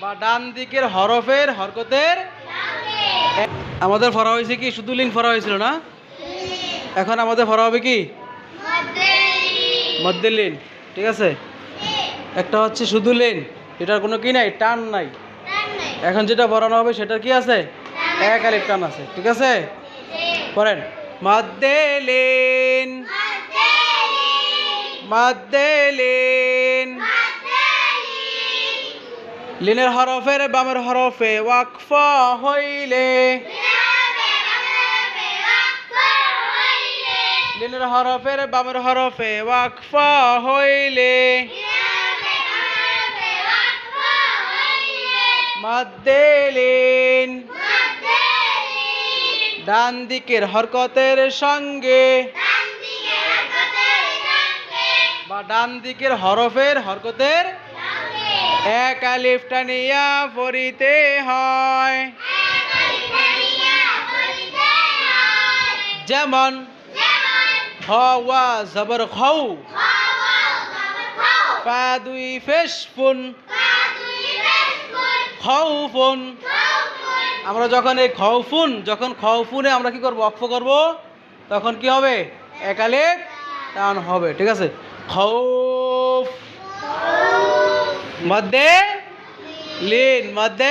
বা ডান দিকের হরফের হরকতের? আমাদের ফরা হয়েছে কি? শুধু লিন ফরা হয়েছিল না? এখন আমাদের ফরা হবে কি? মধ্যে লিন। ঠিক আছে? একটা হচ্ছে শুধু লেন। এটার কোনো কি নাই? টান নাই। এখন যেটা পড়ানো হবে সেটার কি আছে? এক আলিফ টান আছে। ঠিক আছে? পড়েন। মধ্যে লেন। মধ্যে লেন। লিনের হরফের বামের হরফে ওয়াকফা হইলে। লিনের হরফের বামের হরফে ওয়াকফা হইলে। মধ্যে লেন। ডান দিকের হরকতের সঙ্গে। বা ডান দিকের হরফের হরকতের এক আলিফ টানিয়া পড়িতে হয়। যেমন হওয়া জবর খৌ পা দুই ফেস ফুন খৌফুন আমরা যখন এই খৌফুন যখন খৌফুনে আমরা কি করব, অক্ষ করব? তখন কি হবে? একালে টান হবে, ঠিক আছে? খৌফ मध्य लीन मध्य